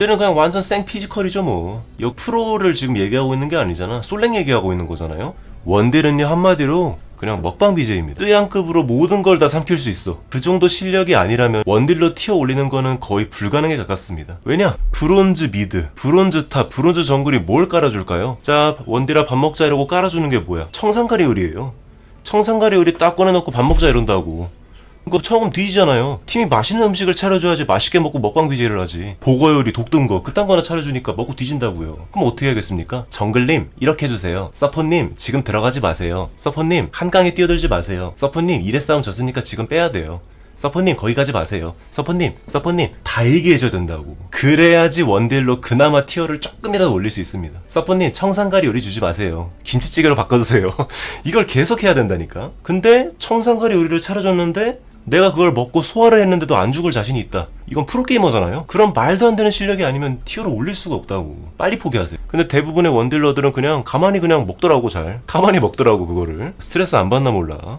얘는 그냥 완전 생 피지컬이죠 뭐. 여 프로를 지금 얘기하고 있는 게 아니잖아. 솔랭 얘기하고 있는 거잖아요. 원딜은요 한마디로 그냥 먹방 BJ입니다. 뜨양급으로 모든 걸 다 삼킬 수 있어. 그 정도 실력이 아니라면 원딜로 티어 올리는 거는 거의 불가능에 가깝습니다. 왜냐? 브론즈 미드, 브론즈 탑, 브론즈 정글이 뭘 깔아줄까요? 자, 원딜아 밥 먹자 이러고 깔아주는 게 뭐야? 청산가리 요리예요. 청산가리 요리 딱 꺼내놓고 밥 먹자 이런다고. 그거 처음 뒤지잖아요. 팀이 맛있는 음식을 차려줘야지 맛있게 먹고 먹방 BJ를 하지. 보거 요리, 독든 거, 그딴 거나 차려주니까 먹고 뒤진다고요. 그럼 어떻게 하겠습니까? 정글님, 이렇게 해주세요. 서포님, 지금 들어가지 마세요. 서포님, 한강에 뛰어들지 마세요. 서포님, 이래 싸움 졌으니까 지금 빼야 돼요. 서포님 거기 가지 마세요. 서포님, 서포님 다 얘기해줘야 된다고. 그래야지 원딜로 그나마 티어를 조금이라도 올릴 수 있습니다. 서포님 청산가리 요리 주지 마세요. 김치찌개로 바꿔주세요. 이걸 계속 해야 된다니까. 근데 청산가리 요리를 차려줬는데 내가 그걸 먹고 소화를 했는데도 안 죽을 자신이 있다. 이건 프로게이머잖아요? 그럼 말도 안 되는 실력이 아니면 티어를 올릴 수가 없다고. 빨리 포기하세요. 근데 대부분의 원딜러들은 그냥 가만히 그냥 먹더라고 잘. 가만히 먹더라고 그거를. 스트레스 안 받나 몰라.